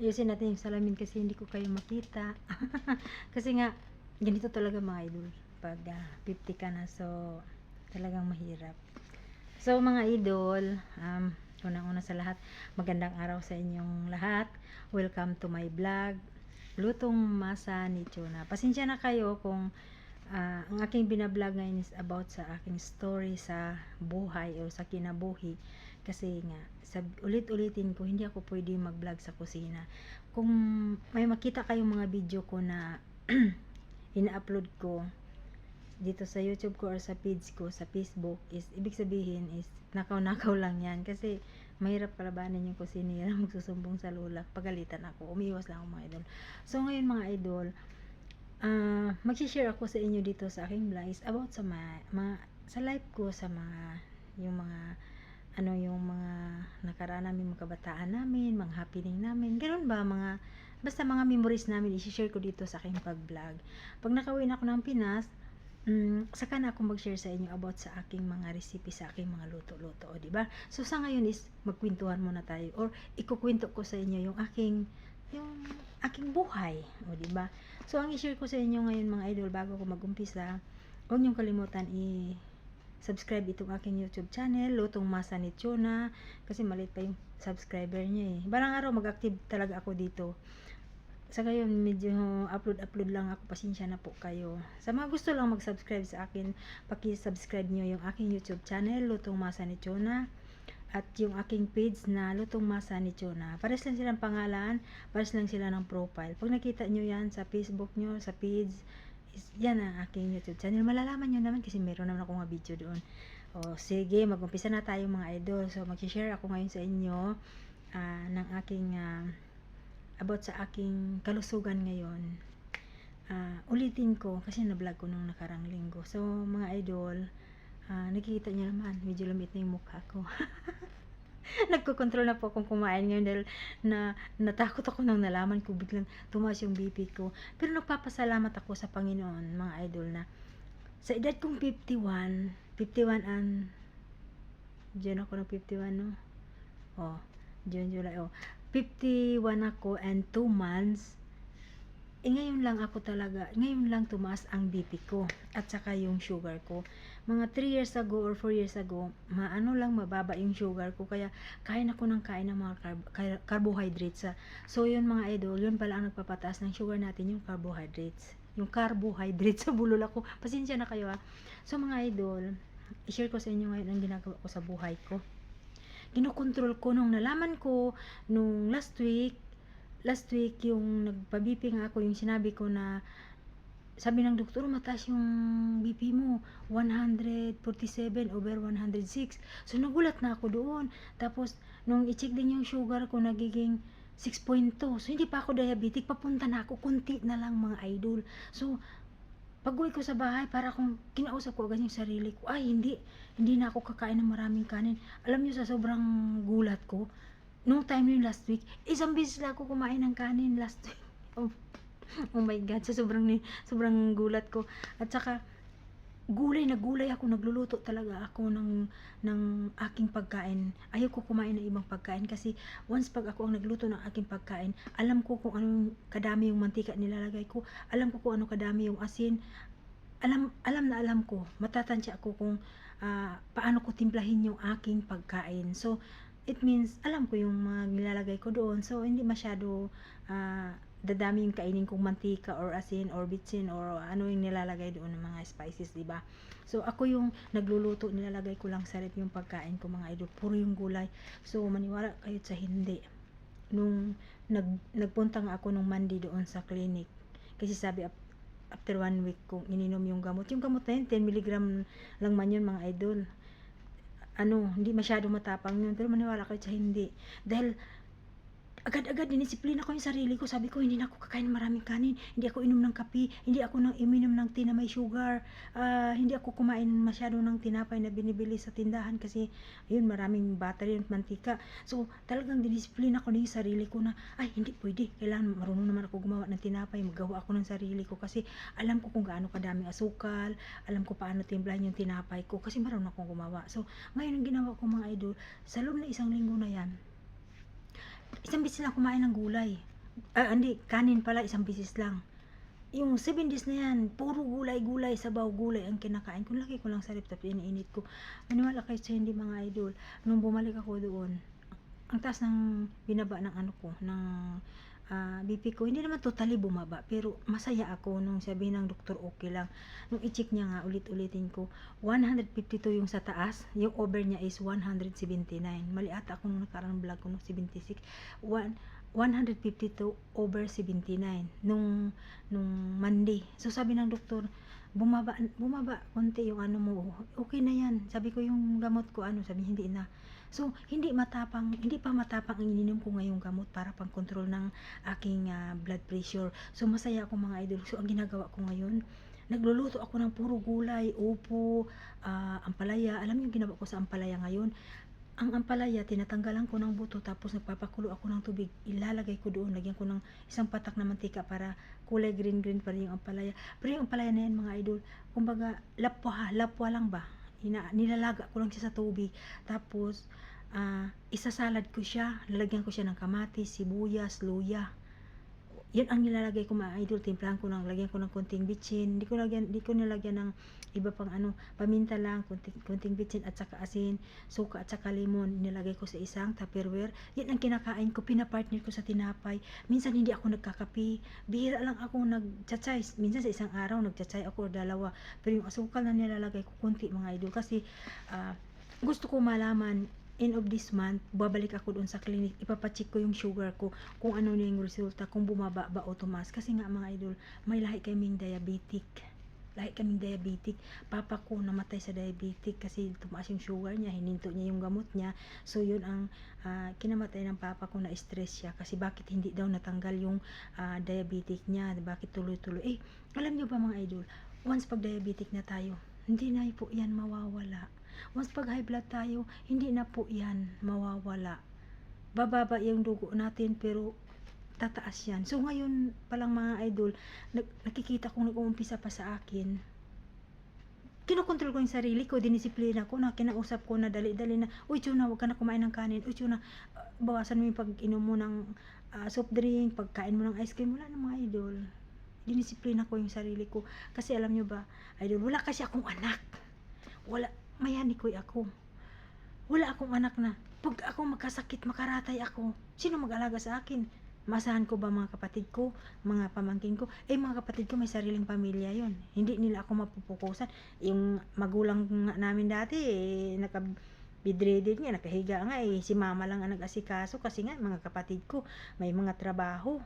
Ayusin natin yung salamin kasi hindi ko kayo makita. kasi nga, ganito talaga mga idol. Pag ah, 50 ka na, so talagang mahirap. So mga idol, um, unang-una sa lahat, magandang araw sa inyong lahat. Welcome to my vlog. Lutong masa ni Chona. Pasensya na kayo kung ah, ang aking binablog ngayon is about sa aking story sa buhay o sa kinabuhi. Kasi nga, sab ulit-ulitin ko, hindi ako pwede mag-vlog sa kusina. Kung may makita kayong mga video ko na ina-upload ko dito sa YouTube ko or sa page ko sa Facebook is ibig sabihin is nakaw-nakaw lang yan kasi mahirap kalabanin yung kusinira magsusumbong sa lula pagalitan ako umiwas lang ako mga idol so ngayon mga idol ah mag-share ako sa inyo dito sa aking vlog is about sa mga, mga sa life ko sa mga yung mga nakaraan namin mga kabataan namin mga happening namin ganun ba mga basta mga memories namin i-share ko dito sa aking pag-vlog pag nakawin ako ng Pinas mm, saka na ako mag-share sa inyo about sa aking mga recipe sa aking mga luto-luto, o di ba? So sa ngayon is magkwentuhan muna tayo or ikukwento ko sa inyo yung aking yung aking buhay, o di ba? So ang i-share ko sa inyo ngayon mga idol bago ko mag-umpisa, huwag niyong kalimutan i subscribe itong aking YouTube channel, Lutong Masa ni Chona, kasi maliit pa yung subscriber niya eh. Barang araw mag-active talaga ako dito. Sa ngayon medyo upload-upload lang ako. Pasensya na po kayo. Sa mga gusto lang mag-subscribe sa akin paki-subscribe nyo yung aking youtube channel Lutong Masa ni Chona at yung aking page na Lutong Masa ni Chona pares lang silang pangalan pares lang sila ng profile. Pag nakita nyo yan sa facebook nyo sa page is, yan ang aking youtube channel malalaman nyo naman kasi meron naman ako mga video doon o sige mag-umpisa na tayo mga idol so mag-share ako ngayon sa inyo ah, ng aking ah, about sa aking kalusugan ngayon. Ah, ulitin ko kasi na-vlog ko nung nakarang linggo. So, mga idol, ah, nakikita niyo naman, medyo lamit na yung mukha ko. Nagko-control na po akong kumain ngayon dahil na natakot ako nang nalaman ko biglang tumaas yung BP ko. Pero nagpapasalamat ako sa Panginoon, mga idol na sa edad kong 51, 51 and Diyan ako ng 51, no? Oh, June, July, oh. 51 ako and 2 months, eh ngayon lang ako talaga, ngayon lang tumaas ang BP ko at saka yung sugar ko. Mga 3 years ago or 4 years ago, maano lang mababa yung sugar ko kaya kain ako ng kain ng mga carb- car- carbohydrates. ah. So yun mga idol, yun pala ang nagpapataas ng sugar natin yung carbohydrates. Yung carbohydrates sa bulol ako. Pasensya na kayo ah. So mga idol, i-share ko sa inyo ngayon ang ginagawa ko sa buhay ko kinokontrol ko nung nalaman ko nung last week last week yung nagpa-BP nga ako yung sinabi ko na sabi ng doktor mataas yung BP mo 147 over 106 so nagulat na ako doon. Tapos nung i-check din yung sugar ko nagiging 6.2 so hindi pa ako diabetic. Papunta na ako kunti na lang mga idol. So pag uwi ko sa bahay, para kung kinausap ko agad yung sarili ko, ay hindi, hindi na ako kakain ng maraming kanin. Alam niyo sa sobrang gulat ko, nung time yun last week, isang beses lang ako kumain ng kanin last week. Oh, oh my God, sa sobrang, ni- sobrang gulat ko. At saka, gulay na gulay ako, nagluluto talaga ako ng, ng aking pagkain. Ayaw ko kumain ng ibang pagkain kasi once pag ako ang nagluto ng aking pagkain, alam ko kung anong kadami yung mantika nilalagay ko, alam ko kung ano kadami yung asin, alam alam na alam ko, matatansya ako kung ah, paano ko timplahin yung aking pagkain. So, it means alam ko yung mga nilalagay ko doon. So, hindi masyado ah, dadami yung kainin kong mantika or asin or bitsin or ano yung nilalagay doon ng mga spices, di ba? So, ako yung nagluluto, nilalagay ko lang sa rep yung pagkain ko mga idol. Puro yung gulay. So, maniwala kayo sa hindi. Nung nag, nagpunta ako nung Monday doon sa clinic. Kasi sabi, after one week kung ininom yung gamot. Yung gamot na yun, 10 mg lang man yun mga idol. Ano, hindi masyado matapang yun. Pero maniwala kayo sa hindi. Dahil, agad-agad dinisiplina ko yung sarili ko. Sabi ko, hindi na ako kakain ng maraming kanin. Hindi ako inom ng kape. Hindi ako nang iminom ng tea na may sugar. Ah, hindi ako kumain masyado ng tinapay na binibili sa tindahan kasi, ayun, maraming battery at mantika. So, talagang dinisiplina ko na yung sarili ko na, ay, hindi pwede. Kailangan marunong naman ako gumawa ng tinapay. Magawa ako ng sarili ko kasi alam ko kung gaano kadaming asukal. Alam ko paano timplahin yung tinapay ko kasi marunong akong gumawa. So, ngayon ang ginawa ko mga idol, sa loob na isang linggo na yan, isang beses lang kumain ng gulay. ah, hindi, kanin pala, isang bisis lang. Yung 7 days na yan, puro gulay-gulay, sabaw gulay ang kinakain ko. Lagi ko lang sa laptop, iniinit ko. Maniwala kayo sa hindi mga idol. Nung bumalik ako doon, ang taas ng binaba ng ano ko, ng ah, BP ko, hindi naman totally bumaba, pero masaya ako nung sabi ng doktor okay lang. Nung i-check niya nga, ulit-ulitin ko, 152 yung sa taas, yung over niya is 179. Mali ata ako nung nakarang vlog ko nung 76. One, 152 over 79 nung nung Monday. So sabi ng doktor, bumaba bumaba konti yung ano mo. Okay na 'yan. Sabi ko yung gamot ko ano, sabi hindi na. So hindi matapang, hindi pa matapang ang ininom ko ngayong gamot para pang control ng aking ah, blood pressure. So masaya ako mga idol. So ang ginagawa ko ngayon, nagluluto ako ng puro gulay, upo, ah, ampalaya. Alam niyo ginawa ko sa ampalaya ngayon? Ang ampalaya, tinatanggalan ko ng buto tapos nagpapakulo ako ng tubig. Ilalagay ko doon, lagyan ko ng isang patak na mantika para kulay green-green pa rin yung ampalaya. Pero yung ampalaya na yan mga idol, kumbaga lapwa lapwa lang ba? Ina, nilalaga ko lang siya sa tubig. Tapos, ah, isasalad ko siya. Lalagyan ko siya ng kamatis, sibuyas, luya. Yan ang nilalagay ko mga idol. Timplahan ko ng, lagyan ko ng konting bitchin. Hindi ko lagyan, hindi ko nilagyan ng iba pang ano, paminta lang, konting, konting bitchin at saka asin, suka at saka lemon. Nilagay ko sa isang tupperware. Yan ang kinakain ko, pinapartner ko sa tinapay. Minsan hindi ako nagkakapi. Bihira lang ako nagchatsay. Minsan sa isang araw nagchatsay ako o dalawa. Pero yung asukal na nilalagay ko, konti mga idol. Kasi ah, gusto ko malaman end of this month, babalik ako doon sa clinic, ipapacheck ko yung sugar ko, kung ano na yung resulta, kung bumaba ba o tumaas. Kasi nga mga idol, may lahi kaming diabetic. Lahi kaming diabetic. Papa ko namatay sa diabetic kasi tumaas yung sugar niya, hininto niya yung gamot niya. So yun ang ah, kinamatay ng papa ko na stress siya kasi bakit hindi daw natanggal yung ah, diabetic niya, bakit tuloy-tuloy. Eh, alam niyo ba mga idol, once pag diabetic na tayo, hindi na po yan mawawala. Once pag high blood tayo, hindi na po yan mawawala. Bababa yung dugo natin pero tataas yan. So ngayon palang mga idol, nakikita kong nag-uumpisa pa sa akin. Kinokontrol ko yung sarili ko, dinisiplina ko na, kinausap ko na dali-dali na, uy Chuna, huwag ka na kumain ng kanin, uy Chuna, uh, bawasan mo yung pag-inom mo ng ah, soft drink, pagkain mo ng ice cream, wala na mga idol. Dinisiplina ko yung sarili ko. Kasi alam nyo ba, idol, wala kasi akong anak. Wala, mayani ko'y ako. Wala akong anak na, pag ako magkasakit, makaratay ako, sino mag-alaga sa akin? Masahan ko ba mga kapatid ko, mga pamangkin ko? Eh, mga kapatid ko may sariling pamilya yon Hindi nila ako mapupukusan. Yung magulang namin dati, eh, naka bedridden nga, nakahiga nga eh. Si mama lang ang nag-asikaso kasi nga mga kapatid ko may mga trabaho.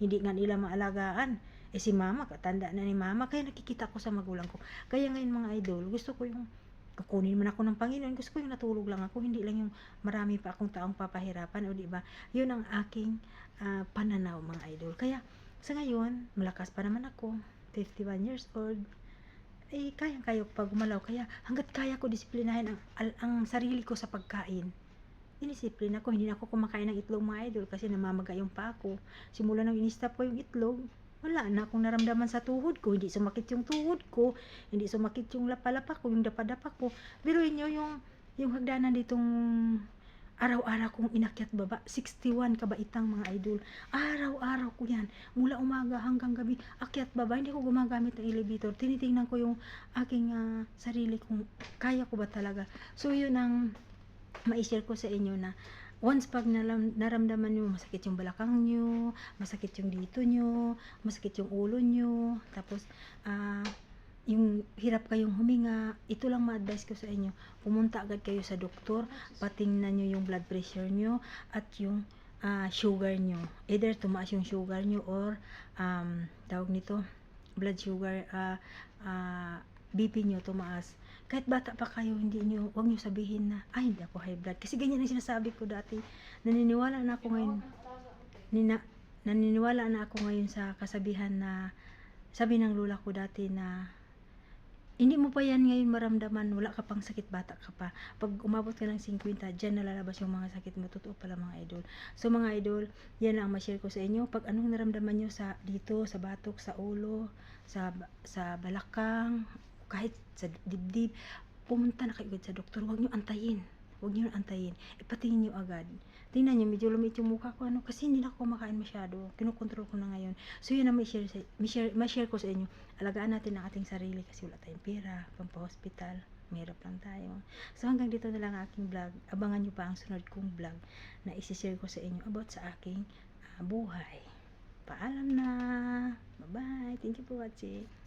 Hindi nga nila maalagaan. Eh si mama, katanda na ni mama, kaya nakikita ko sa magulang ko. Kaya ngayon mga idol, gusto ko yung kukunin man ako ng Panginoon, gusto ko yung natulog lang ako, hindi lang yung marami pa akong taong papahirapan, o di ba? Yun ang aking ah, pananaw mga idol. Kaya sa ngayon, malakas pa naman ako, 51 years old, eh kayang-kaya ko pa gumalaw. Kaya hanggat kaya ko disiplinahin ang, ang sarili ko sa pagkain, dinisiplina ko. Hindi na ako kumakain ng itlog mga idol kasi namamaga yung pa ako. Simula nang in-stop ko yung itlog, wala na akong naramdaman sa tuhod ko. Hindi sumakit yung tuhod ko. Hindi sumakit yung lapalapa ko, yung dapadapa ko. Pero inyo yung, yung hagdanan ditong araw-araw kong inakyat baba, 61 kabaitang mga idol. Araw-araw ko yan. Mula umaga hanggang gabi, akyat baba. Hindi ko gumagamit ng elevator. Tinitingnan ko yung aking ah, sarili kung kaya ko ba talaga. So yun ang ma-share ko sa inyo na once pag nalam, naramdaman nyo masakit yung balakang nyo, masakit yung dito nyo, masakit yung ulo nyo, tapos ah, yung hirap kayong huminga, ito lang ma-advise ko sa inyo. Pumunta agad kayo sa doktor, patingnan nyo yung blood pressure nyo at yung ah, sugar nyo. Either tumaas yung sugar nyo or um, tawag nito, blood sugar, ah, ah, BP nyo tumaas. Kahit bata pa kayo, hindi nyo, huwag nyo sabihin na, ay, hindi ako high blood. Kasi ganyan ang sinasabi ko dati. Naniniwala na ako ngayon. Nina, naniniwala na ako ngayon sa kasabihan na, sabi ng lola ko dati na, hindi mo pa yan ngayon maramdaman, wala ka pang sakit, bata ka pa. Pag umabot ka ng 50, dyan nalalabas yung mga sakit mo. Totoo pala mga idol. So mga idol, yan lang ang ma-share ko sa inyo. Pag anong naramdaman nyo sa dito, sa batok, sa ulo, sa sa balakang, kahit sa dibdib, pumunta na kayo agad sa doktor. Huwag nyo antayin. huwag niyo na antayin. Ipatingin niyo agad. Tingnan niyo, medyo lumit yung mukha ko, ano, kasi hindi na ako kumakain masyado. Kinukontrol ko na ngayon. So, yun ang may share, sa- may share, may share ko sa inyo. Alagaan natin ang ating sarili kasi wala tayong pera, pampahospital, mahirap lang tayo. So, hanggang dito na lang ang aking vlog. Abangan niyo pa ang sunod kong vlog na isi-share ko sa inyo about sa aking ah, buhay. Paalam na! Bye-bye! Thank you for watching!